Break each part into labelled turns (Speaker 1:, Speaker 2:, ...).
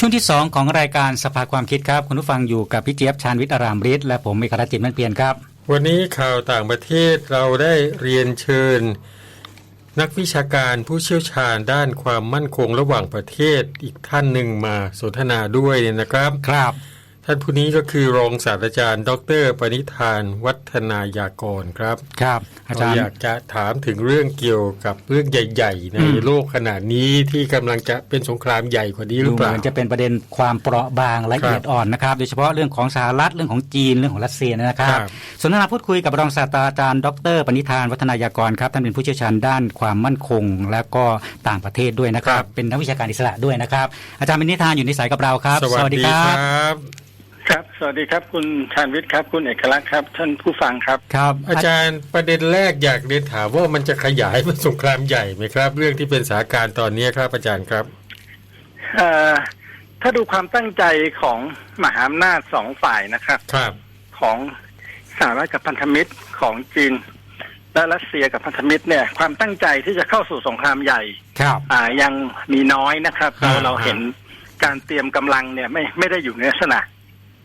Speaker 1: ช่วงที่ 2 ของรายการสภาความคิดครับ คุณผู้ฟังอยู่กับพี่เจี๊ยบชาญวิทย์อารามฤทธิ์และผมเอกรัตน์จิตมั่นเพียรครับ
Speaker 2: วันนี้ข่าวต่างประเทศเราได้เรียนเชิญ นักวิชาการผู้เชี่ยวชาญด้านความมั่นคงระหว่างประเทศอีกท่านหนึ่งมาสนทนาด้วยเนี่ยนะครับ
Speaker 1: ครับ
Speaker 2: ท่านผู้นี้ก็คือรองศาสตราจารย์ ดรปณิธาน วัฒนายากรครับ
Speaker 1: ครับอา
Speaker 2: เรา
Speaker 1: จาร
Speaker 2: อ
Speaker 1: ย์
Speaker 2: ยากจะถามถึงเรื่องเกี่ยวกับเรื่องใหญ่ ๆ ใน
Speaker 1: อืม
Speaker 2: โลกขนาดนี้ที่กำลังจะเป็นสงครามใหญ่กว่านี้ห
Speaker 1: ดู
Speaker 2: รือ
Speaker 1: เห
Speaker 2: เปล่า
Speaker 1: มือนจะเป็นประเด็นความเปราะบางละเอียดอ่อนนะครับ โดยเฉพาะเรื่องของสหรัฐเรื่องของจีนเรื่องของรัสเซียนะครับ
Speaker 2: ครับ
Speaker 1: สนทนาพูดคุยกับรองศาสตราจารย์ ดรปณิธาน วัฒนายากรครับท่านเป็นผู้เชี่ยวชาญด้านความมั่นคง และก็ต่างประเทศด้วยนะครับ เป็นนักวิชาการอิสระด้วยนะครับ อาจารย์ปณิธานอยู่ในสายกับเราครับ
Speaker 2: สวัสดีครับ
Speaker 3: ครับ สวัสดีครับ คุณชาญวิทย์ครับ คุณเอกลักษณ์ครับ ท่านผู้ฟังครับ
Speaker 1: ครับ
Speaker 2: อาจารย์ประเด็นแรกอยากเรียนถามว่ามันจะขยายเป็นสงครามใหญ่ไหมครับ เรื่องที่เป็นสถานการณ์ตอนนี้ครับอาจารย์ครับ
Speaker 3: เอ่อถ้าดูความตั้งใจของมหาอำนาจสองฝ่ายนะครับ
Speaker 2: ครับ
Speaker 3: ของสหรัฐกับพันธมิตรของจีน และรัสเซียกับพันธมิตรเนี่ย ความตั้งใจที่จะเข้าสู่สงครามใหญ่
Speaker 1: ครับ
Speaker 3: อ่ายังมีน้อยนะครับ เรา
Speaker 2: อ่า
Speaker 3: เราเห็นการเตรียมกำลังเนี่ยไม่ไม่ได้อยู่ในลักษณะ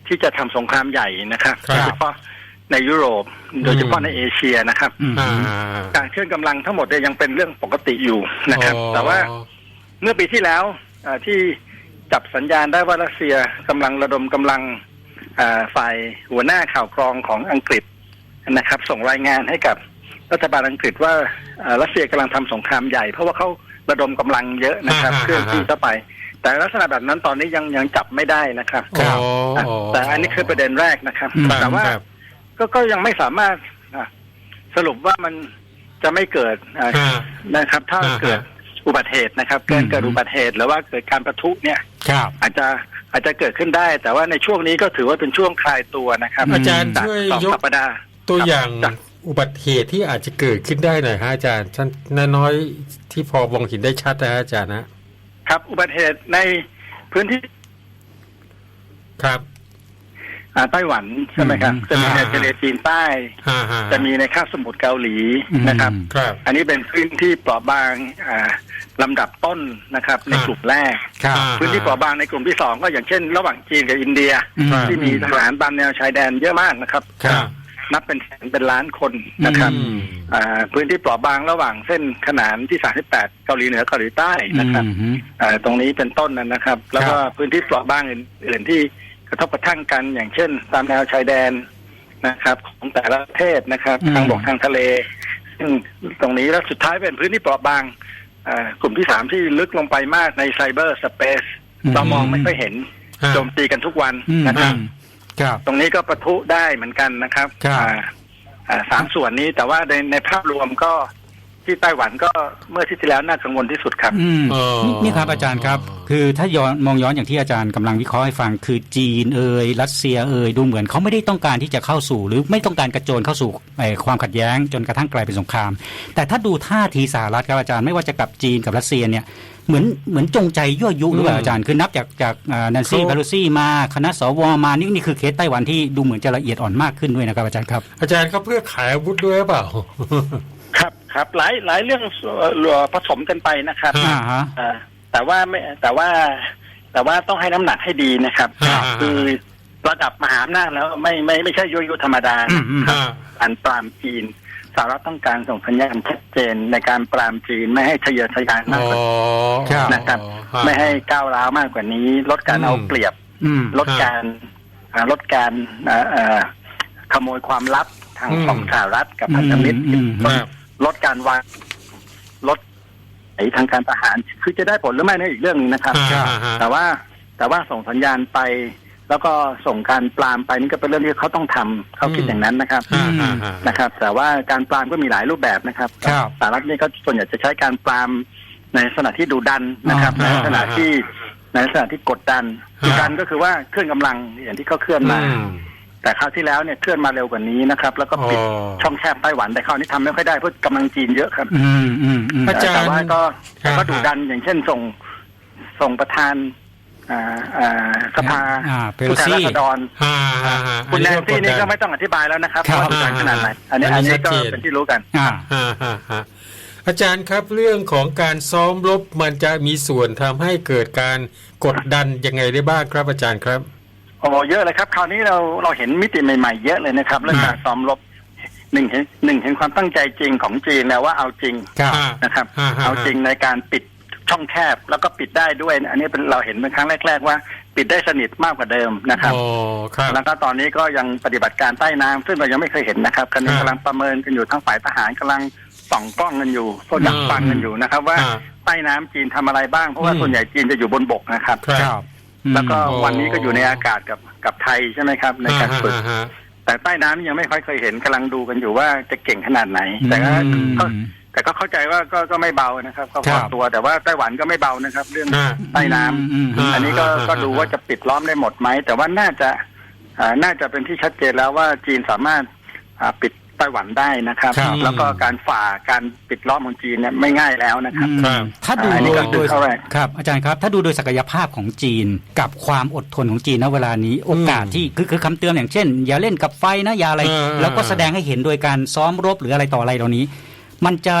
Speaker 3: ที่จะทำสงครามใหญ่นะครับ
Speaker 2: ครั
Speaker 3: โด
Speaker 2: บ
Speaker 3: ยเฉพาะในยุโรป โดยเฉพาะในเอเชียนะครับ
Speaker 1: อืม
Speaker 2: อ่า
Speaker 3: การเคลื่อนกำลังทั้งหมดเนี่ยยังเป็นเรื่องปกติอยู่นะครับ
Speaker 2: อ๋อ
Speaker 3: แต่ว่าเมื่อปีที่แล้วอ่าที่จับสัญญาณได้ว่ารัสเซียกำลังระดมกำลังอ่าฝ่ายหัวหน้าข่าวกรองของอังกฤษนะครับ ส่งรายงานให้กับรัฐบาลอังกฤษว่าอ่ารัสเซียกำลังทำสงครามใหญ่ เพราะว่าเขาระดมกำลังเยอะนะครับ
Speaker 2: อ่าฮะ
Speaker 3: เคลื่อนที่เข้าไป แต่ลักษณะแบบนั้นตอนนี้ยังยังจับไม่ได้นะครับ
Speaker 1: ครับ
Speaker 2: อ๋อ
Speaker 3: อะแต่อันนี้คือประเด็นแรกนะครับ
Speaker 1: อืม
Speaker 3: แต่ว่า
Speaker 2: ครับ
Speaker 3: ก็ก็ยังไม่สามารถอะสรุปว่ามันจะไม่เกิดอะ
Speaker 2: อ่า
Speaker 3: นะครับ ถ้า
Speaker 2: อ่าฮะ
Speaker 3: เกิดอุบัติเหตุนะครับ เกิ
Speaker 1: อื
Speaker 3: ด
Speaker 1: ม
Speaker 3: เกิดอุบัติเหตุหรือว่าเกิดการประทุเนี่ย
Speaker 1: ครับ
Speaker 3: อาจจะอาจจะเกิดขึ้นได้ แต่ว่าในช่วงนี้ก็ถือว่าเป็นช่วงคลายตัวนะครับ
Speaker 1: อืม
Speaker 2: อาจารย์
Speaker 3: จาก
Speaker 2: ช่วย
Speaker 3: สอง
Speaker 2: ยก
Speaker 3: สัปดาห์
Speaker 2: ตัวอย่าง
Speaker 3: ครับ
Speaker 2: อุบัติเหตุที่อาจจะเกิดขึ้นได้หน่อยฮะอาจารย์ท่านน้อยๆที่พอมองเห็นได้ชัดนะฮะอาจารย์นะ ครับ
Speaker 3: อุบัติเหตุในพื้นที่
Speaker 2: ครับ
Speaker 3: อ่าไต้หวันใช่ไหมครับ
Speaker 1: อืม
Speaker 3: จะมีใน
Speaker 2: อ่า
Speaker 3: ทะเลจีนใต้
Speaker 2: ฮ่าฮ่า
Speaker 3: จะมีในคาบสมุทรเกาหลีนะครับ
Speaker 1: อืม
Speaker 2: ครับ
Speaker 3: อันนี้เป็นพื้นที่เปราะบางอ่าลำดับต้นนะครับ ใน
Speaker 2: อ่าก
Speaker 3: ลุ่มแรก
Speaker 1: ครับ
Speaker 2: อ่า
Speaker 3: พื้นที่เปราะบางในกลุ่มที่สองก็อย่างเช่น ระหว่างจีนกับอินเดีย
Speaker 1: อืม
Speaker 3: ที่มีทหารตามแนวชายแดนเยอะมากนะครับ
Speaker 2: ครับ
Speaker 3: นับเป็นแสนเป็นล้านคนนะครับ
Speaker 2: อืม
Speaker 3: อ่าพื้นที่เปราะบางระหว่างเส้นขนานที่ 38 เกาหลีเหนือเกาหลีใต้นะครับ
Speaker 1: อืม
Speaker 3: อ่าตรงนี้เป็นต้นนั้นนะครับ แล้วก็พื้นที่เปราะบางอื่นๆที่กระทบกระทั่งกันอย่างเช่น ตามแนวชายแดนนะครับ ของแต่ละประเทศนะครับ
Speaker 1: อืม
Speaker 3: ทางบกทางทะเล ซึ่งตรงนี้แล้วสุดท้ายเป็นพื้นที่เปราะบางอ่ากลุ่มที่สามที่ลึกลงไปมากในไซเบอร์สเปซเรามองไม่ค่อยเห็น
Speaker 2: ฮะ
Speaker 3: โจมตีกันทุกวัน
Speaker 1: อืม
Speaker 3: นะครับ
Speaker 1: ครับ
Speaker 3: ตรงนี้ก็ประทุได้เหมือนกันนะครับ
Speaker 1: ครับ
Speaker 3: อ่าอ่าสามส่วนนี้แต่ว่าในในภาพรวมก็ ที่ไต้หวันก็เมื่อที่ที่แล้วน่ากังวลที่สุดครับ
Speaker 1: อืม
Speaker 2: อ๋อ
Speaker 1: นี่นี่ครับอาจารย์ครับ คือถ้าย้อนมองย้อนอย่างที่อาจารย์กำลังวิเคราะห์ให้ฟัง คือจีนเอ่ยรัสเซียเอ่ยดูเหมือนเขาไม่ได้ต้องการที่จะเข้าสู่ หรือไม่ต้องการกระโจนเข้าสู่เอ่อความขัดแย้งจนกระทั่งกลายเป็นสงคราม แต่ถ้าดูท่าทีสหรัฐครับอาจารย์ไม่ว่าจะกับจีนกับรัสเซียเนี่ยเหมือนเหมือนจงใจยั่วยุหรือเปล่าอาจารย์คือนับจากจากนันซี่
Speaker 2: เขา
Speaker 1: พารุซี่มาคณะสวมานี่นี่คือเคสไต้หวันที่ดูเหมือนจะละเอียดอ่อนมากขึ้นด้วยนะครับอาจารย์ครับ
Speaker 2: อาจารย์เขาเพื่อขายอาวุธด้วยหรือเปล่า
Speaker 3: ครับครับหลายหลายเรื่องเอ่อผสมกันไปนะครับ
Speaker 2: ฮะ
Speaker 1: อ่าฮะ
Speaker 3: อ่าแต่ว่าไม่แต่ว่าแต่ว่าต้องให้น้ำหนักให้ดีนะครับ
Speaker 2: ครับ
Speaker 3: คือระดับมหาอำนาจแล้วไม่ไม่ไม่ใช่ยุยยุธรรมดา
Speaker 1: อืมอืม
Speaker 2: ฮะ
Speaker 3: การปรามจีนสหรัฐต้องการส่งสัญญาณชัดเจนในการปรามจีนไม่ให้ทะเยอทะยานมาก
Speaker 2: อ๋อก
Speaker 3: ว่า
Speaker 1: ครับ
Speaker 3: นะครับ
Speaker 2: ฮะ
Speaker 3: ไม่ให้ก้าวร้าวมากกว่านี้ ลดการ
Speaker 2: อืม
Speaker 3: เอาเปรียบ
Speaker 1: อืม
Speaker 3: ลดการอ่าลดการอ่าอ่าขโมยความลับทาง
Speaker 2: อืม
Speaker 3: ของสหรัฐกับพันธมิตร
Speaker 1: อืมอืม
Speaker 3: ลดลดการวางลดไอ้ทางการทหาร คือจะได้ผลหรือไม่นั่นอีกเรื่องหนึงนะครับ
Speaker 2: ฮะฮะฮะ
Speaker 3: แต่ว่าแต่ว่าส่งสัญญาณไป แล้วก็ส่งการปรามไปนี่ก็เป็นเรื่องที่เขาต้องทำเขาคิดอย่างนั้นนะครับ
Speaker 2: ฮะฮะฮะ
Speaker 3: นะครับ แต่ว่าการปรามก็มีหลายรูปแบบนะครับ
Speaker 1: ครับ
Speaker 3: สหรัฐนี่ก็ส่วนใหญ่จะใช้การปรามในลักษณะที่ดูดันนะครับ
Speaker 1: อ่า
Speaker 3: ในลักษณะที่ในลักษณะที่กดดัน
Speaker 2: อ่า
Speaker 3: กดดันก็คือว่าเคลื่อนกำลังอย่างที่เขาเคลื่อนมา
Speaker 2: อืม
Speaker 3: แต่คราวที่แล้วเนี่ยเคลื่อนมาเร็วกว่านี้นะครับ แล้วก็ปิด
Speaker 2: อ๋อ
Speaker 3: ช่องแคบไต้หวันแต่คราวนี้ทำไม่ค่อยได้เพราะกำลังจีนเยอะครับ
Speaker 1: อืมอืมอืม
Speaker 2: อาจารย์
Speaker 3: แต่ว่าก็แต่ก็
Speaker 2: ฮะ
Speaker 3: ดุดันอย่างเช่นส่งส่งประธานอ่าอ่าสภา
Speaker 1: อ่าเปโล
Speaker 3: ผู้แทน
Speaker 1: ซี่
Speaker 3: ราษฎร
Speaker 2: ฮะฮะฮะ
Speaker 3: คุณแนนซี่นี่ก็
Speaker 2: อั
Speaker 3: ไม่ต้องอธิบายแล้วนะครับ
Speaker 1: ครับ
Speaker 3: ว่าดุดันขนาดไหนอันนี้
Speaker 2: อั
Speaker 3: อั
Speaker 2: น
Speaker 3: น
Speaker 2: นี้
Speaker 3: นี้ก็
Speaker 2: ชัดเจน
Speaker 3: เป็นที่รู้กัน
Speaker 1: อ่า
Speaker 2: ฮะฮะฮะอาจารย์ครับเรื่องของการซ้อมรบมันจะมีส่วนทำให้เกิดการกดดันยังไงได้บ้างครับอาจารย์ครับ
Speaker 3: โอ้เยอะเลยครับ คราวนี้เราเราเห็นมิติใหม่ๆเยอะเลยนะครับเรื่องการซ้อมรบหนึ่งเห็นหนึ่งเห็นความตั้งใจจริงของจีนแล้วว่าเอาจริง
Speaker 1: ครับ
Speaker 3: นะครับ
Speaker 2: อ่าฮะ
Speaker 3: เอาจริงในการปิดช่องแคบแล้วก็ปิดได้ด้วย อันนี้เป็นเราเห็นเป็นครั้งแรก ๆ ว่า ปิดได้สนิทมากกว่าเดิมนะครับ
Speaker 2: อ๋อครับ
Speaker 3: แล้วก็ตอนนี้ก็ยังปฏิบัติการใต้น้ำซึ่งเรายังไม่เคยเห็นนะครับกำลัง
Speaker 2: อ่ากำ
Speaker 3: ลังประเมินกันอยู่ทั้งฝ่ายทหารกำลังส่องกล้องกันอยู่พวกดักฟังกันอยู่นะครับ ว่า
Speaker 2: อ่า
Speaker 3: ใต้น้ำจีนทำอะไรบ้างเพราะว่า
Speaker 2: อืม
Speaker 3: ส่วนใหญ่จีนจะอยู่บนบกนะครับ
Speaker 2: ครับ
Speaker 3: แล้วก็
Speaker 2: อืม
Speaker 3: วันนี้ก็อยู่ในอากาศกับกับไทยใช่ไหมครับ ในการฝึก
Speaker 2: อ่าฮะ
Speaker 3: แต่ใต้น้ำนี่ยังไม่ค่อยเคยเห็นกำลังดูกันอยู่ว่าจะเก่งขนาดไหน แต่ก็
Speaker 1: อืม
Speaker 3: ก็แต่ก็เข้าใจว่าก็ก็ไม่เบานะครับ ก็พ
Speaker 1: ครั
Speaker 3: อบตัวแต่ว่าไต้หวันก็ไม่เบานะครับ เรื่อง
Speaker 2: อ่า
Speaker 3: ใต้น้ำ
Speaker 1: อืม
Speaker 2: อ่า
Speaker 3: อันนี้ก็
Speaker 2: อ่า
Speaker 3: ก็ดูว่าจะปิดล้อมได้หมดไหมแต่ว่าน่าจะอ่าน่าจะเป็นที่ชัดเจนแล้วว่าจีนสามารถอ่าปิดไต้หวันได้นะครับ
Speaker 1: ครับ
Speaker 3: แล้วก็การฝ่าการปิดล้อมของจีนเนี่ยไม่ง่ายแล้วนะครับ
Speaker 2: ครับ
Speaker 1: ถ้าดู
Speaker 3: อันนี้
Speaker 1: โด
Speaker 3: ก็
Speaker 1: ย
Speaker 3: คื
Speaker 1: โด
Speaker 3: อยเข้าไป
Speaker 1: ครับ อาจารย์ครับ ถ้าดูโดยศักยภาพของจีน กับความอดทนของจีนณเวลานี้โอกาสที่คือคือคำเตือนอย่างเช่น อย่าเล่นกับไฟนะอย่าอะไร
Speaker 2: เออ
Speaker 1: แล้วก็แสดงให้เห็นโดยการซ้อมรบหรืออะไรต่ออะไรเหล่านี้ มันจะ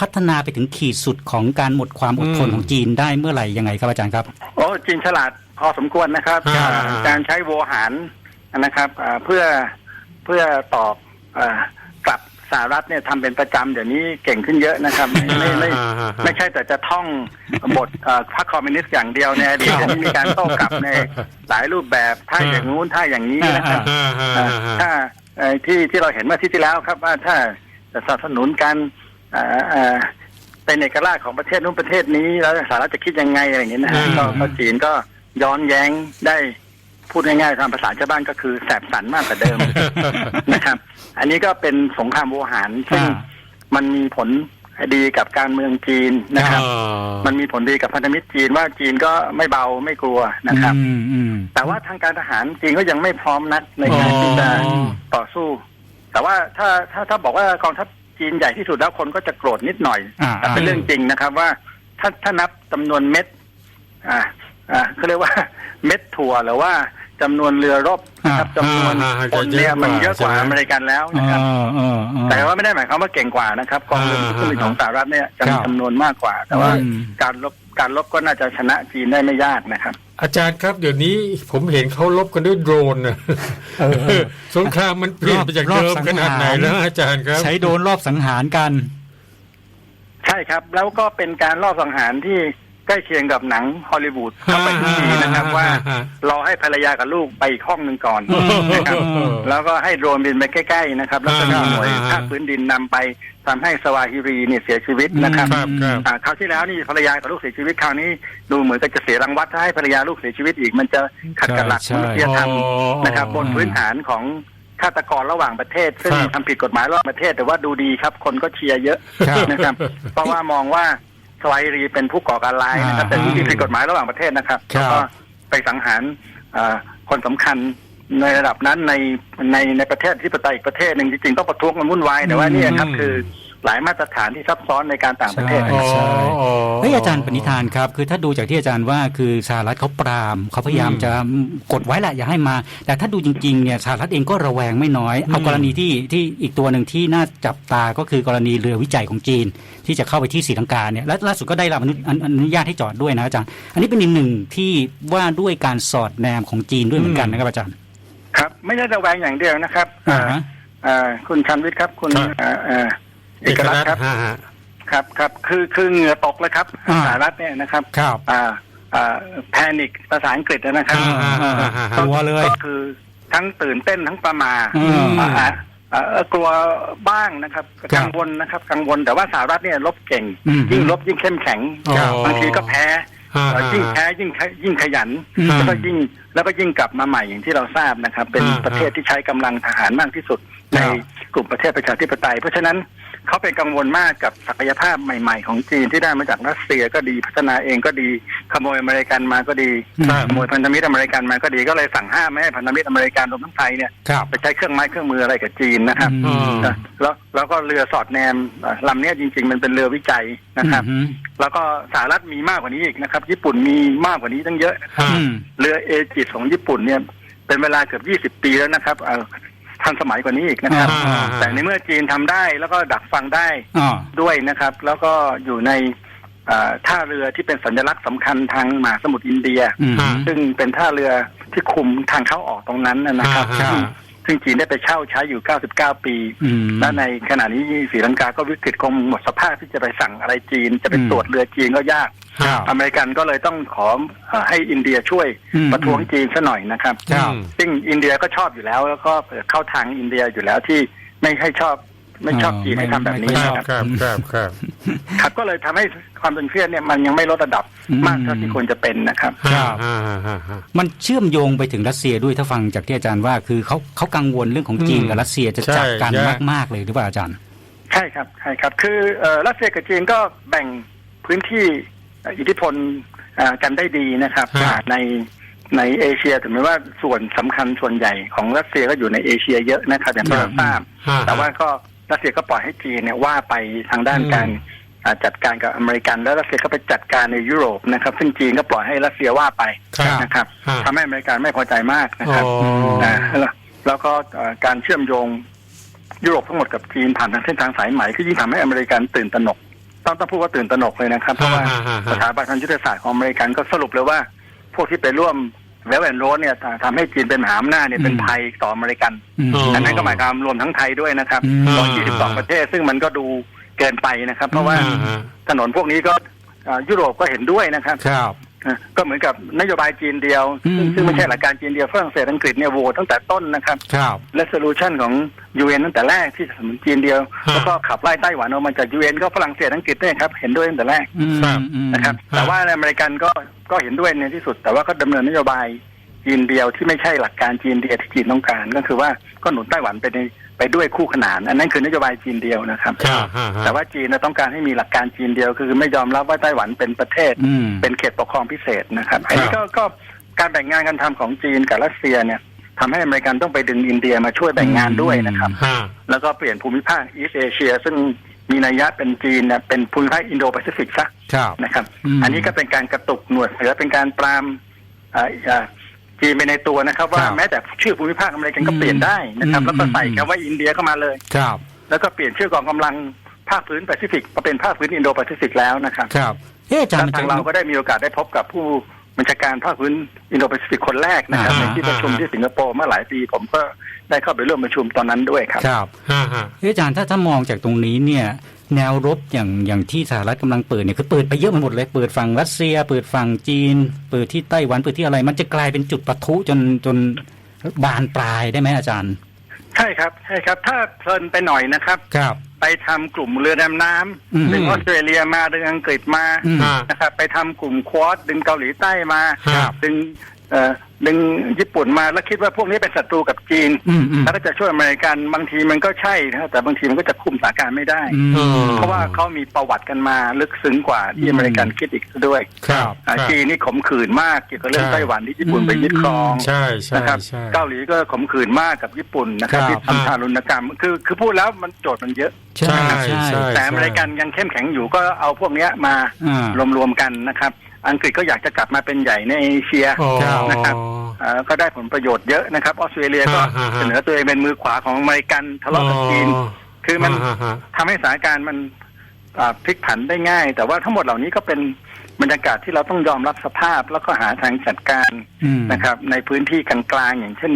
Speaker 1: พัฒนาไปถึงขีดสุดของการหมดความอดทน
Speaker 2: อืม
Speaker 1: ของจีนได้เมื่อไหร่ยังไงครับอาจารย์ครับ
Speaker 3: โอ้จีนฉลาดพอสมควรนะครับ
Speaker 2: อ่า
Speaker 3: อ่าการใช้โวหารนะครับอ่าเพื่อเพื่อตอบอ่ากลับ สหรัฐเนี่ยทำเป็นประจำเดี๋ยวนี้เก่งขึ้นเยอะนะครับ ไม่ไม่ไม่
Speaker 2: อ่าอ่าอ่า
Speaker 3: ไม่ใช่แต่จะท่องบทเอ่อพรรคคอมมิวนิสต์อย่างเดียวเนี่ยเดี๋ยวนี้มีการโต้กลับในหลายรูปแบบท่าอย่างงู้นท่าอย่างนี้นะครับ
Speaker 2: อ่าฮะ
Speaker 3: อ่า
Speaker 2: อ่าฮะ
Speaker 3: ถ้าเอ่อที่ที่เราเห็นเมื่ออาที่ที่แล้วครับว่าถ้าจะสนับสนุนการอ่าอ่าเป็นเอกราชของประเทศนู้นประเทศนี้แล้วสหรัฐจะคิดยังไงอะไรอย่างนี้นะฮะ
Speaker 2: อืม
Speaker 3: ก็ก็จีนก็ย้อนแย้งได้ พูดง่ายๆตามภาษาชาวบ้านก็คือแสบสันมากกว่าเดิม นะครับ อันนี้ก็เป็นสงครามโวหารซึ่ง
Speaker 1: อ่า
Speaker 3: มันมีผลดีกับการเมืองจีนนะครับ
Speaker 2: อ๋อ
Speaker 3: มันมีผลดีกับพันธมิตรจีนว่าจีนก็ไม่เบาไม่กลัวนะครับ
Speaker 1: อืมอืม
Speaker 3: แต่ว่าทางการทหารจีนก็ยังไม่พร้อมนักในการที่จะ
Speaker 2: อ๋อ
Speaker 3: ต่อสู้ แต่ว่าถ้าถ้าถ้าบอกว่ากองทัพจีนใหญ่ที่สุดแล้วคนก็จะโกรธนิดหน่อย
Speaker 1: อ่า
Speaker 3: แต่เป็นเรื่องจริงนะครับ ว่าถ้าถ้านับจำนวนเม็ด อ่า อ่าเขาเรียกว่าเม็ดถั่วหรือว่าจำนวนเรือรบนะครับ
Speaker 1: อ่า
Speaker 3: จำนวน
Speaker 2: อ่าอ่า
Speaker 3: คนเนี่ย
Speaker 2: จะเยอะกว่า
Speaker 3: มันเยอะกว่า
Speaker 2: ใช่ไหม
Speaker 3: อเมริกันแล้ว
Speaker 1: เอ
Speaker 3: นะครับ
Speaker 1: อเออเออ
Speaker 3: แต่ว่าไม่ได้หมายความว่าเก่งกว่านะครับกองเรือ
Speaker 2: อ่า
Speaker 3: เครื่องบินของสหรัฐเนี่ยจะมี
Speaker 1: ครับ
Speaker 3: จำนวนมากกว่า แต่ว่า
Speaker 1: อืม
Speaker 3: การรบการรบก็น่าจะชนะจีนได้ไม่ยากนะครับ
Speaker 2: อาจารย์ครับเดี๋ยวนี้ผมเห็นเขาลบกันด้วยโดรนนะ
Speaker 1: เออเออ
Speaker 2: สงครามมันเปลี่ยนไปจาก
Speaker 1: รอบ
Speaker 2: เดิม
Speaker 1: สัง
Speaker 2: ขนาดไหน
Speaker 1: หาร
Speaker 2: แล้วอาจารย์ครับ
Speaker 1: ใช้โดรนรอบสังหารกัน
Speaker 3: ใช่ครับ แล้วก็เป็นการลอบสังหารที่ ใกล้เคียงกับหนังฮอลลีวูดเข้าไปทุกทีนะครับ ว่ารอให้ภรรยากับลูกไปอีกห้องหนึ่งก่อนนะครับ
Speaker 2: อืม
Speaker 3: แล้วก็ให้โดรนบินไปใกล้ๆนะครับ แล้วก็มีหน่วย
Speaker 2: อ่า
Speaker 3: ภาคพื้นดินนำไปทำให้สวาฮิรีเนี่ยเสียชีวิตนะครับ
Speaker 2: ครับครับ
Speaker 3: อ่าคราวที่แล้วนี่ภรรยากับลูกเสียชีวิตคราวนี้ดูเหมือนกับจะเสียรังวัดถ้าให้ภรรยาลูกเสียชีวิตอีก มันจะขัดกับหลัก
Speaker 1: ใช่
Speaker 3: มนุษยธรรม
Speaker 2: อ๋อ
Speaker 3: นะครับ บนพื้นฐานของฆาตกรระหว่างประเทศ ซึ่ง
Speaker 2: ครับ
Speaker 3: ทำผิดกฎหมายระหว่างประเทศ แต่ว่าดูดีครับ คนก็เชียร์เยอะ
Speaker 1: ครับ
Speaker 3: นะครับ เพราะว่ามองว่า สวาฮิรีเป็นผู้ก่อการร้ายนะครับแต่ที่จริงผิดกฎหมายระหว่างประเทศนะครับ
Speaker 1: ครับ
Speaker 3: แล้วก็ไปสังหารอ่าคนสำคัญในระดับนั้นในในในประเทศที่ประเทศอีกประเทศหนึ่งจริงๆต้องประท้วงกันวุ่นวายแต่ว่าเนี่ยครับ
Speaker 2: อืม
Speaker 3: คือ หลายมาตรฐานที่ซับซ้อนในการต่างประเทศ
Speaker 1: ใช่
Speaker 3: นะครับ
Speaker 2: อ๋ออ๋อ
Speaker 1: เฮ้ยอาจารย์ปณิธานครับ คือถ้าดูจากที่อาจารย์ว่าคือสหรัฐเขาปรามเขาพยายาม
Speaker 2: อืม
Speaker 1: จะกดไว้แหละอย่าให้มา แต่ถ้าดูจริงๆเนี่ยสหรัฐเองก็ระแวงไม่น้อย เอา
Speaker 2: อืม
Speaker 1: กรณีที่ที่อีกตัวหนึ่งที่น่าจับตาก็คือกรณีเรือวิจัยของจีน ที่จะเข้าไปที่ศรีลังกาเนี่ยและล่าสุดก็ได้รับอนุอนุอนุญาตให้จอดด้วยนะอาจารย์ อันนี้เป็นอีกหนึ่งที่ว่าด้วยการสอดแนมของจีนด้วยเหมือนกันนะครับอาจารย์
Speaker 3: ครับ ไม่ใช่ระแวงอย่างเดียวนะครับ
Speaker 1: อ่า
Speaker 3: อ่า
Speaker 1: ฮะ
Speaker 3: อ่าคุณชันวิทย์ครับคุณ
Speaker 2: ครับ
Speaker 3: อ่าอ่า เอกรัฐครับ
Speaker 2: ฮะฮะ
Speaker 3: ครับครับคือคือเหงื่อตกเลยครับ
Speaker 1: อ่า
Speaker 3: สหรัฐเนี่ยนะครับ
Speaker 1: ครับ
Speaker 3: อ่าอ่าแพนิคภาษาอังกฤษนะครับ
Speaker 2: อ่าอ่าอ่าอ่า
Speaker 1: กลัวเลย
Speaker 3: ก็คือทั้งตื่นเต้นทั้งประมา
Speaker 1: อืม
Speaker 3: อ่าอ่าอ่ากลัวบ้างนะครับ
Speaker 1: ครับ
Speaker 3: กังวลนะครับกังวลแต่ว่าสหรัฐเนี่ยลบเก่ง
Speaker 1: อืม
Speaker 3: ยิ่งลบยิ่งเข้มแข็ง
Speaker 2: ครับ
Speaker 3: บางทีก็แพ้
Speaker 2: ฮะ
Speaker 3: เอ่อ
Speaker 2: ฮะ
Speaker 3: ยิ่งแพ้ยิ่งขยิ่งขยัน
Speaker 1: อืม
Speaker 3: แล้วก็ยิ่งแล้วก็ยิ่งกลับมาใหม่อย่างที่เราทราบนะครับ เป็น
Speaker 2: อ่า
Speaker 3: ประเทศที่ใช้กำลังทหารมากที่สุดใน
Speaker 1: ครับ
Speaker 3: กลุ่มประเทศประชาธิปไตย เพราะฉะนั้น เขาเป็นกังวลมากกับศักยภาพใหม่ ๆ ของจีนที่ได้มาจากรัสเซียก็ดีพัฒนาเองก็ดีขโมยอเมริกันมาก็ดี
Speaker 1: ครับ
Speaker 3: ขโมยพันธมิตรอเมริกันมาก็ดีก็เลยสั่งห้ามไม่ให้พันธมิตรอเมริกันรวมทั้งไทยเนี่ย
Speaker 1: ครับ
Speaker 3: ไปใช้เครื่องไม้เครื่องมืออะไรกับจีนนะครับ
Speaker 1: อืม
Speaker 3: นะแล้วแล้วก็เรือสอดแนมเอ่อลำเนี้ยจริง ๆ มันเป็นเรือวิจัยนะครับ
Speaker 1: อืม
Speaker 3: แล้วก็สหรัฐมีมากกว่านี้อีกนะครับ ญี่ปุ่นมีมากกว่านี้ตั้งเยอะ
Speaker 2: ฮะ
Speaker 1: อืม
Speaker 3: เรือเอจิสของญี่ปุ่นเนี่ยเป็นเวลาเกือบ20ปีแล้วนะครับเอ่อ ทันสมัยกว่านี้อีกนะครับ
Speaker 1: อ่า
Speaker 3: แต่ในเมื่อจีนทำได้แล้วก็ดักฟังได้
Speaker 1: อ๋อ
Speaker 3: ด้วยนะครับ แล้วก็อยู่ในอ่าท่าเรือที่เป็นสัญลักษณ์สำคัญทางมหาสมุทรอินเดีย
Speaker 1: อืม
Speaker 2: อ่า
Speaker 3: ซึ่งเป็นท่าเรือที่คุมทางเข้าออกตรงนั้นนะนะครับ
Speaker 2: อ่า
Speaker 3: ซึ่ง ซึ่งจีนได้ไปเช่าใช้อยู่ 99 ปี
Speaker 1: อืม
Speaker 3: และในขณะนี้ศรีลังกาก็วิกฤตคงหมดสภาพที่จะไปสั่งอะไรจีน จะไป
Speaker 1: อืม
Speaker 3: ตรวจเรือจีนก็ยาก
Speaker 1: ครับ
Speaker 3: อเมริกันก็เลยต้องขอเอ่อให้อินเดียช่วย
Speaker 1: อืม
Speaker 3: ประท้วงจีนซะหน่อยนะครับ
Speaker 1: ครับ
Speaker 3: ซึ่งอินเดียก็ชอบอยู่แล้ว แล้วก็เข้าทางอินเดียอยู่แล้วที่ไม่ให้ชอบ ไม่ชอบ
Speaker 1: อ๋อ
Speaker 3: จีนให้ทำแบบนี้
Speaker 1: ไม่
Speaker 2: ค
Speaker 1: ช
Speaker 2: รั
Speaker 1: อ
Speaker 2: บบ
Speaker 3: นะครับ
Speaker 2: ครับครับครับ
Speaker 3: ครับก็เลยทำให้ความตึงเครียดเนี่ยมันยังไม่ลดระดับ
Speaker 1: อืม
Speaker 3: มากเท่าที่ควรจะเป็นนะครับ
Speaker 1: ครับ
Speaker 2: อ่าอ่าอ่าอ่า
Speaker 1: มันเชื่อมโยงไปถึงรัสเซียด้วยถ้าฟังจากที่อาจารย์ว่า คือเขาเขากังวลเรื่องของจีน
Speaker 2: อืม
Speaker 1: กับรัสเซียจะ
Speaker 2: ใช่
Speaker 1: จับกัน
Speaker 2: ใช่
Speaker 1: มากๆเลยหรือเปล่าอาจารย์
Speaker 3: ใช่ครับใช่ครับ คือเอ่อรัสเซียกับจีนก็แบ่งพื้นที่เอ่ออิทธิพลเอ่อกันได้ดีนะครับ
Speaker 2: ฮะ
Speaker 3: อ่าในในเอเชียถึงแม้ว่าส่วนสำคัญส่วนใหญ่ของรัสเซียก็อยู่ในเอเชียเยอะนะครับอย่างที่เราทราบ
Speaker 2: ฮะ
Speaker 3: แต่ว่าก็ รัสเซียก็ปล่อยให้จีนเนี่ยว่าไปทางด้าน
Speaker 2: อืม
Speaker 3: การอ่าจัดการกับอเมริกัน แล้วรัสเซียก็ไปจัดการในยุโรปนะครับ ซึ่งจีนก็ปล่อยให้รัสเซียว่าไป
Speaker 2: ครับ
Speaker 3: นะครับ
Speaker 2: ฮะ
Speaker 3: ทำให้อเมริกันไม่พอใจมากนะครับ
Speaker 2: อ๋อ
Speaker 3: นะแล้วแล้วก็เอ่อการเชื่อมโยงยุโรปทั้งหมดกับจีนผ่านทางเส้นทางสายไหมก็ยิ่งทำให้อเมริกันตื่นตระหนกต้องต้องพูดว่าตื่นตระหนกเลยนะครับ เพราะว่า
Speaker 2: ฮะฮะฮะ
Speaker 3: สถาบันทางยุทธศาสตร์ของอเมริกันก็สรุปเลยว่า พวกที่ไปร่วม แวลแอนโรสเนี่ยทำให้จีนเป็นมหาอำนาจเนี่ยเป็น
Speaker 1: อืม
Speaker 3: ภัยต่ออเมริกัน
Speaker 1: อืม
Speaker 2: อ๋อ
Speaker 3: อันนั้นก็หมายความรวมทั้งไทยด้วยนะครับ
Speaker 1: อืม
Speaker 3: ร้อยยี่สิบสองประเทศซึ่งมันก็ดูเกินไปนะครับ เพราะว่า
Speaker 2: อ่าฮะ
Speaker 3: ถนนพวกนี้ก็อ่ายุโรปก็เห็นด้วยนะครับ
Speaker 1: ครับ
Speaker 3: อะ ก็เหมือนกับนโยบายจีนเดียวซึ่ง
Speaker 1: อืม
Speaker 3: ซึ่งไม่ใช่หลักการจีนเดียวฝรั่งเศสอังกฤษเนี่ยโหวตตั้งแต่ต้นนะครับ
Speaker 1: ครับ
Speaker 3: resolution ของ UN ตั้งแต่แรกที่สนับสนุนจีนเดียว
Speaker 2: ฮะ
Speaker 3: แล้วก็ขับไล่ไต้หวันออกมาจาก UN ก็ฝรั่งเศสอังกฤษเนี่ยครับเห็นด้วยตั้งแต่แรก
Speaker 1: อืม
Speaker 2: ครับ
Speaker 1: อืม
Speaker 3: นะครับ
Speaker 2: ฮะ
Speaker 3: แต่ว่าอเมริกันก็ก็เห็นด้วยในที่สุด แต่ว่าก็ดำเนินนโยบายจีนเดียวที่ไม่ใช่หลักการจีนเดียวที่จีนต้องการ ก็คือว่าก็หนุนไต้หวันไปใน ไปด้วยคู่ขนาน อันนั้นคือนโยบายจีนเดียวนะครับ
Speaker 2: ครับฮะฮะ
Speaker 3: แต่ว่าจีนน่ะต้องการให้มีหลักการจีนเดียว คือไม่ยอมรับว่าไต้หวันเป็นประเทศ
Speaker 1: อืม
Speaker 3: เป็นเขตปกครองพิเศษนะครับ อันนี้ก็ก็การแบ่งงานกันทำของจีนกับรัสเซียเนี่ยทำให้อเมริกันต้องไปดึงอินเดียมาช่วยแบ่งงานด้วยนะครับ
Speaker 2: ฮะ
Speaker 3: แล้วก็เปลี่ยนภูมิภาคอีสเอเชีย ซึ่งมีนัยยะเป็นจีนเนี่ยเป็นภูมิภาคอินโดแปซิฟิกซะ
Speaker 1: ครับ
Speaker 3: นะครับ
Speaker 1: อืม
Speaker 3: อันนี้ก็เป็นการกระตุกหนวดเสือเป็นการปรามอ่าอ่า จีนไปในตัวนะครับ ว่า
Speaker 1: ครับ
Speaker 3: แม้แต่ชื่อภูมิภาคอเมริกันก็เปลี่ยนได้นะครับ
Speaker 1: อืม
Speaker 3: แล้วก็ใส่
Speaker 1: อืม
Speaker 3: คำว่าอินเดียเข้ามาเลย
Speaker 1: ครับ
Speaker 3: แล้วก็เปลี่ยนชื่อกองกำลังภาคพื้นแปซิฟิกมาเป็นภาคพื้นอินโดแปซิฟิกแล้วนะครับ
Speaker 1: ครับเฮ้อาจารย์
Speaker 3: แล้ว
Speaker 1: มัน
Speaker 3: ทา
Speaker 1: จะ
Speaker 3: งเราก็ได้มีโอกาสได้พบกับผู้บัญชาการภาคพื้นอินโดแปซิฟิกคนแรกนะครับ
Speaker 1: อ่า
Speaker 3: ในที่ประชุมที่สิงคโปร์เมื่อหลายปี ผมก็ได้เข้าไปร่วมประชุมตอนนั้นด้วยครับ
Speaker 1: ครับ
Speaker 2: ฮะฮะ
Speaker 1: เฮ้อาจารย์ถ้าถ้ามองจากตรงนี้เนี่ย แนวรบอย่างอย่างที่สหรัฐกำลังเปิดเนี่ยคือเปิดไปเยอะไปหมดเลย เปิดฝั่งรัสเซีย เปิดฝั่งจีน เปิดที่ไต้หวันเปิดที่อะไร มันจะกลายเป็นจุดปะทุจนจนบานปลายได้ไหมอาจารย์
Speaker 3: ใช่ครับใช่ครับ ถ้าเพลินไปหน่อยนะครับ
Speaker 1: ครับ
Speaker 3: ไปทำกลุ่มเรือดำน้
Speaker 1: อืมำ
Speaker 3: ดึงออสเตรเลียมาดึงอังกฤษมา
Speaker 1: อืม
Speaker 2: ฮะ
Speaker 3: นะครับไปทำกลุ่มควอดดึงเกาหลีใต้มา
Speaker 2: ครับ
Speaker 3: ดึงเอ่อ ดึงญี่ปุ่นมาแล้วคิดว่าพวกนี้เป็นศัตรูกับจีน
Speaker 1: อืมอืม
Speaker 3: แล้วก็จะช่วยอเมริกันบางทีมันก็ใช่นะแต่บางทีมันก็จะคุมสถานการณ์ไม่ได้
Speaker 1: อืม
Speaker 2: อืม
Speaker 3: เพราะว่าเขามีประวัติกันมาลึกซึ้งกว่าที่
Speaker 1: อืม
Speaker 3: อเมริกันคิดอีกด้วย
Speaker 2: ครับ
Speaker 3: อ่า
Speaker 2: ครับ
Speaker 3: จีนนี่ขมขื่นมากเกี่ยวกับเรื่อง
Speaker 2: ใช่
Speaker 3: ไต้หวันที่ญี่ปุ่นไปยึดครอง
Speaker 2: ใช่ใช่
Speaker 3: นะครับ
Speaker 2: ใช่
Speaker 3: เกาหลีก็ขมขื่นมากกับญี่ปุ่นนะครับ
Speaker 1: ครับ
Speaker 3: ที่ทำทารุณกรรม คือคือพูดแล้วมันโจทย์มันเยอะ
Speaker 1: ใช่
Speaker 2: ใช่
Speaker 1: ใช่
Speaker 2: ใช่
Speaker 3: แต่อเมริกันยังเข้มแข็งอยู่ก็เอาพวกเนี้ยมา
Speaker 1: อ่าร
Speaker 3: วมๆกันนะครับ อังกฤษก็อยากจะกลับมาเป็นใหญ่ในเอเชีย
Speaker 2: อ๋อ
Speaker 3: นะครับอ่าก็ได้ผลประโยชน์เยอะนะครับออสเตรเลียก็
Speaker 2: ฮะฮะฮะ
Speaker 3: เสนอตัวเองเป็นมือขวาของอเมริกันทะเลาะกับจีน คือมัน
Speaker 2: ฮะฮะ
Speaker 3: ทำให้สถานการณ์มันอ่าพลิกผันได้ง่าย แต่ว่าทั้งหมดเหล่านี้ก็เป็นบรรยากาศที่เราต้องยอมรับสภาพ แล้วก็หาทางจัดการ
Speaker 1: อืม
Speaker 3: นะครับ ในพื้นที่กลางๆอย่างเช่น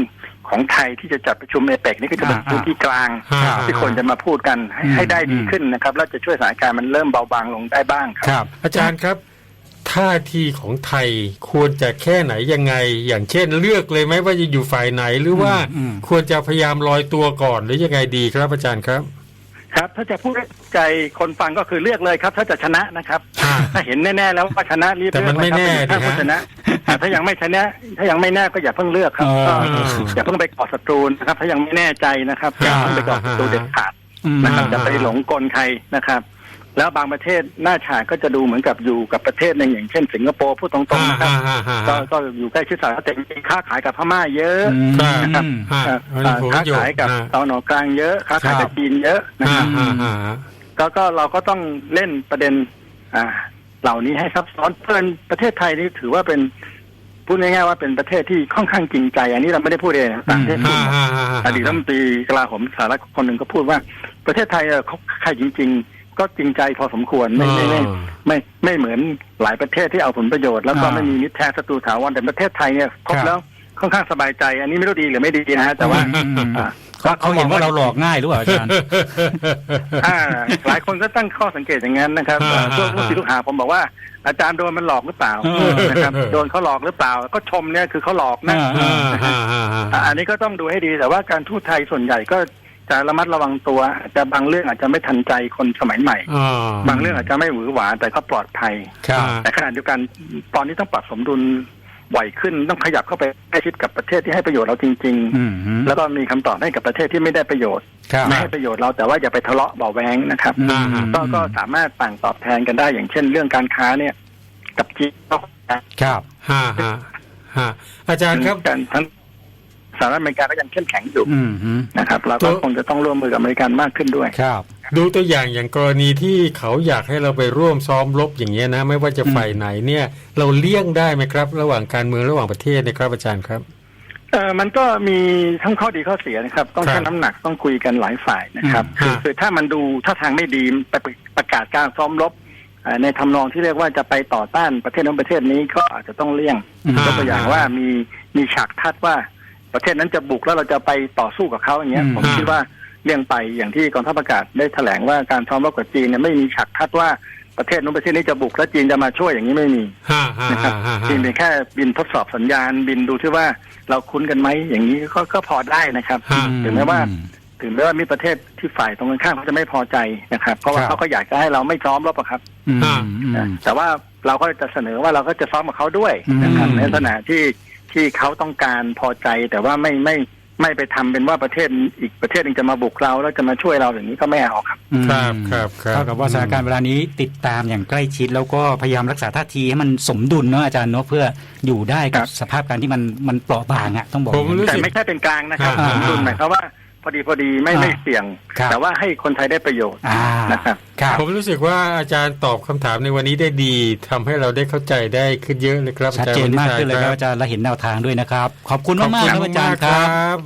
Speaker 3: ของไทยที่จะจัดประชุมเอเปกนี่ก็จะเป็น
Speaker 1: อ่า
Speaker 3: พื้นที่กลาง
Speaker 2: อ่า
Speaker 3: ที่คนจะมาพูดกันให้
Speaker 1: อืม
Speaker 3: ให้ได้ดี
Speaker 1: อืม
Speaker 3: ขึ้นนะครับ แล้วจะช่วยสถานการณ์มันเริ่มเบาบางลงได้บ้างค
Speaker 1: ครับ รับ
Speaker 2: อาจารย์ครับ ท่าทีของไทยควรจะแค่ไหนยังไง อย่างเช่นเลือกเลยไหมว่าจะอยู่ฝ่ายไหนหรือว่า
Speaker 1: อืม
Speaker 2: ควรจะพยายามลอยตัวก่อนหรือยังไงดีครับอาจารย์ครับ
Speaker 3: ครับ ถ้าจะพูดให้ใจคนฟังก็คือเลือกเลยครับ ถ้าจะชนะนะครับ
Speaker 2: อ่า
Speaker 3: ถ้าเห็นแน่ๆแล้วว่าชนะรีบ
Speaker 2: แต่มัน
Speaker 3: เลือก
Speaker 2: ไม่แน่
Speaker 3: ถ้า
Speaker 2: ดิฮะ
Speaker 3: ผู้ชนะอ่าถ้ายังไม่ชนะ ถ้ายังไม่แน่ก็อย่าเพิ่งเลือกครับ
Speaker 1: เออ
Speaker 3: ก็อย่าเพิ่งไปกอดศัตรูนะครับ ถ้ายังไม่แน่ใจนะครับอย่าเพิ่งไปกอดศัตรูเด็ดขาด
Speaker 1: อืม
Speaker 3: นะครับ
Speaker 2: อ่า
Speaker 3: จะไปหลงกลใครนะครับ แล้วบางประเทศหน้าฉากก็จะดูเหมือนกับอยู่กับประเทศหนึ่งอย่างเช่น สิงคโปร์พูดตรงๆนะครับ
Speaker 2: อ่าอ่าอ่า
Speaker 3: ก็
Speaker 2: อ่า
Speaker 3: ก็อยู่ใกล้ชิดสหรัฐแต่จริงๆค้าขายกับพม่าเยอะ
Speaker 1: อืม
Speaker 3: นะครับ
Speaker 2: อ่า
Speaker 3: อ่า
Speaker 2: อันนี้ผม
Speaker 3: ค้า
Speaker 2: อยู่
Speaker 3: ขายกับ
Speaker 2: อ่า
Speaker 3: ตะวันออกกลางเยอะ ค้าขายกับ
Speaker 1: ครับ
Speaker 3: จีนเยอะนะค
Speaker 2: อ่า
Speaker 3: รับ
Speaker 2: อ่าอ่า
Speaker 3: ก็ก็เราก็ต้องเล่นประเด็น อ่า เหล่านี้ให้ซับซ้อนเพื่อนประเทศไทยนี่ถือว่าเป็นพูดง่ายๆว่าเป็นประเทศที่ค่อนข้างจริงใจ อันนี้เราไม่ได้พูดเองนะต่างประเทศพูด
Speaker 2: อ่า
Speaker 3: หมด
Speaker 2: อ่าอ่า
Speaker 3: อดีตรัฐมนตรีกลาโหมสหรัฐคนหนึ่งก็พูดว่า ประเทศไทยเออเขาใครจริง ๆ ก็จริงใจพอสมควรไม่ไม่ไม่
Speaker 2: อ่า
Speaker 3: ไม่ไม่เหมือนหลายประเทศที่เอาผลประโยชน์แล้วก็
Speaker 1: อ่า
Speaker 3: ไม่มีมิตรแท้ศัตรูถาวรแต่ประเทศไทยเนี่ยครบ
Speaker 1: ครับ
Speaker 3: แล้วค่อนข้างสบายใจ อันนี้ไม่รู้ดีหรือไม่ดีนะฮะแต่ว่า
Speaker 1: อืมอืม
Speaker 3: อ่า
Speaker 1: เขาเขาเห็นว่าเราหลอกง่ายหรือเปล่าอาจารย์
Speaker 3: อ่าหลายคนก็ตั้งข้อสังเกตอย่างนั้นนะครับ
Speaker 2: อ่า
Speaker 3: เอ่อพวกลูกศิษย์ลูกหาผมบอกว่าอาจารย์โดนมันหลอกหรือเปล่า
Speaker 1: เออ
Speaker 3: นะครับโดนเขาหลอกหรือเปล่า ก็ชมเนี่ยคือเขาหลอกนะ
Speaker 1: อ่า
Speaker 2: อ่าอ่าอ่า
Speaker 3: อ่าอันนี้ก็ต้องดูให้ดีแต่ว่าการทูตไทยส่วนใหญ่ก็ จะระมัดระวังตัวอาจจะบางเรื่องอาจจะไม่ทันใจคนสมัยใหม่
Speaker 2: อ่า
Speaker 3: บางเรื่องอาจจะไม่หวือหวาแต่ก็ปลอดภัย
Speaker 1: ครับ
Speaker 3: แต่ขณะเดียวกันตอนนี้ต้องปรับสมดุลไหวขึ้นต้องขยับเข้าไปใกล้ชิดกับประเทศที่ให้ประโยชน์เราจริง
Speaker 1: อืมฮึ
Speaker 3: ๆแล้วก็มีคำตอบให้กับประเทศที่ไม่ได้ประโยชน์
Speaker 1: ครับ
Speaker 3: ไม่ให้ประโยชน์เราแต่ว่าอย่าไปทะเลาะเบาะแวงนะครับ
Speaker 1: อืม
Speaker 3: ก็ก็สามารถต่างตอบแทนกันได้อย่างเช่น เรื่องการค้าเนี่ย กับจีนก็
Speaker 1: ครับ
Speaker 2: ฮ่าฮ่าฮ่าอาจารย์ครับ
Speaker 3: กันทั้ง สหรัฐอเมริกาก็ยังเข้มแข็งอยู่
Speaker 1: อืมฮึ
Speaker 3: นะครับเราก็คงจะต้องร่วมมือกับอเมริกันมากขึ้นด้วย
Speaker 1: ครับ
Speaker 2: ดูตัวอย่างอย่างกรณีที่เขาอยากให้เราไปร่วมซ้อมรบอย่างเงี้ยนะ ไม่ว่าจะ
Speaker 1: อืม
Speaker 2: ฝ่ายไหนเนี่ย เราเลี่ยงได้ไหมครับ ระหว่างการเมืองระหว่างประเทศนะครับอาจารย์ครับ
Speaker 3: เออมันก็มีทั้งข้อดีข้อเสียนะครับ ต้อง
Speaker 2: ครับ
Speaker 3: ชั่งน้ำหนักต้องคุยกันหลายฝ่ายนะครับ
Speaker 2: อืม
Speaker 3: คือ
Speaker 2: ฮะ
Speaker 3: คือถ้ามันดูถ้าทางไม่ดีไปประกาศการซ้อมรบเอ่อในทำนองที่เรียกว่าจะไปต่อต้านประเทศนั้นประเทศนี้ก็อาจจะต้องเลี่ยง
Speaker 1: อืม
Speaker 3: ยกตัวอย่างว่ามีมีฉากทัดว่า ประเทศนั้นจะบุกแล้วเราจะไปต่อสู้กับเขาอย่างเงี้ย
Speaker 1: อืม
Speaker 3: ผมคิดว่าเลี่ยงไปอย่างที่กองทัพอากาศได้แถลงว่าการซ้อมรบกับจีนเนี่ยไม่มีฉากทัดว่าประเทศนู้นประเทศนี้จะบุกแล้วจีนจะมาช่วยอย่างนี้ไม่มี
Speaker 2: ฮ่าฮ่า
Speaker 3: นะครับ
Speaker 2: ฮ่าฮ่า
Speaker 3: จีนเป็นแค่บินทดสอบสัญญาณบินดูที่ว่าเราคุ้นกันไหมอย่างนี้ก็ก็พอได้นะครับ
Speaker 2: ฮ่า
Speaker 3: ถึงแม้ว่าถึงแม้ว่ามีประเทศที่ฝ่ายตรงกันข้ามเขาจะไม่พอใจนะครับ เพราะว่า
Speaker 1: ครับ
Speaker 3: เขาก็อยากจะให้เราไม่ซ้อมรบอะครับ
Speaker 1: อืม
Speaker 2: อ่า
Speaker 1: อืม
Speaker 3: แต่ว่าเราก็จะเสนอว่าเราก็จะซ้อมกับเขาด้วยนะครับ
Speaker 1: อืม
Speaker 3: ในลักษณะที่ ที่เขาต้องการพอใจแต่ว่าไม่ไม่ไม่ไปทำเป็นว่าประเทศอีกประเทศหนึงจะมาบุกเราแล้วจะมาช่วยเราอย่างนี้ก็ไม่เอาครับ
Speaker 1: อืม
Speaker 2: ครับครับครับ
Speaker 1: เท่ากับว่าสถานการณ์เวลานี้ติดตามอย่างใกล้ชิด แล้วก็พยายามรักษาท่าทีให้มันสมดุลเนาะอาจารย์เนาะเพื่ออยู่ได้กั
Speaker 3: ครับบ
Speaker 1: สภาพการที่มันมันเปราะบางอะต้องบอก
Speaker 2: ผมรู้
Speaker 3: แต่
Speaker 2: สึก
Speaker 3: ไม่ใช่เป็นกลางนะครับ
Speaker 2: อ่า
Speaker 3: สมดุลหมายความว่า พอดีพอดีไม่
Speaker 1: อ่า
Speaker 3: ไม่เสี่ยง
Speaker 1: ครับ
Speaker 3: แต่ว่าให้คนไทยได้ประโยชน์
Speaker 1: อ่า
Speaker 3: นะครับ
Speaker 1: ครับ
Speaker 2: ผมรู้สึกว่าอาจารย์ตอบคำถามในวันนี้ได้ดีทำให้เราได้เข้าใจได้ขึ้นเยอะเลยครับ
Speaker 1: ชัดเจนมากขึ้นเลยครับอาจารย์และเห็นแนวทางด้วยนะครับ ขอบคุณมากๆครับอาจารย์ครับ
Speaker 2: บ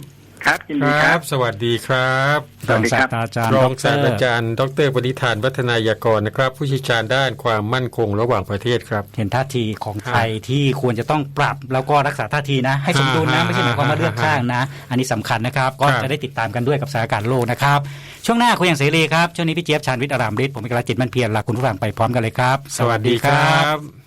Speaker 3: ครับยิน
Speaker 2: ค
Speaker 3: ดีค
Speaker 2: รั
Speaker 3: รั
Speaker 2: บบสวัสดีครับ
Speaker 3: สวัสดีครับ
Speaker 1: องศาสตราจารย์
Speaker 2: รองศาสตรา
Speaker 1: ด
Speaker 2: จารย์ ดรปณิธานวัฒนายากรนะครับ ผู้เชี่ยวชาญด้านความมั่นคงระหว่างประเทศครับ
Speaker 1: เห็นท่าทีของไทยที่ควรจะต้องปรับ แล้วก็รักษาท่าทีนะ ให้สมดุลนะ
Speaker 2: อ่า
Speaker 1: ไม่ใช่หมายความว่าเลือกข้างนะ อันนี้สำคัญนะครับ ก็
Speaker 2: ครับ
Speaker 1: จะได้ติดตามกันด้วยกับสถานการณ์โลกนะครับ ช่วงหน้าคุยอย่างเสรีครับช่วงนี้พี่เจี๊ยบชาญวิทย์อารามฤทธิ์ผมเอกลักษณ์จิตมั่นเพียรลาคุณผู้ฟังไปพร้อมกันเลยครับ
Speaker 2: สวัสดีครับ